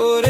por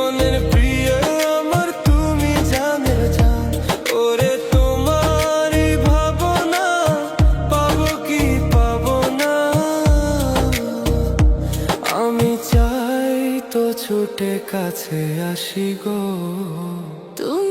ছুটে কাছে আসি গো। তুমি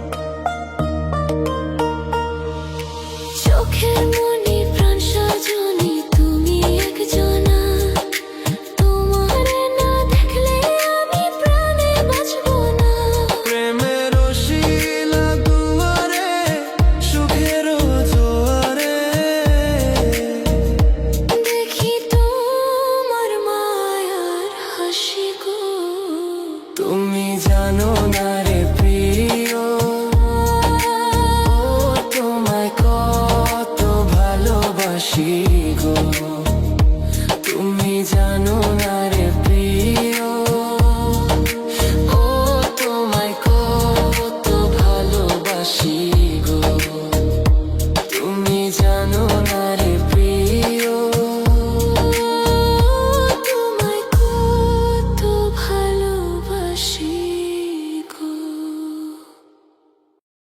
তুমি জানো না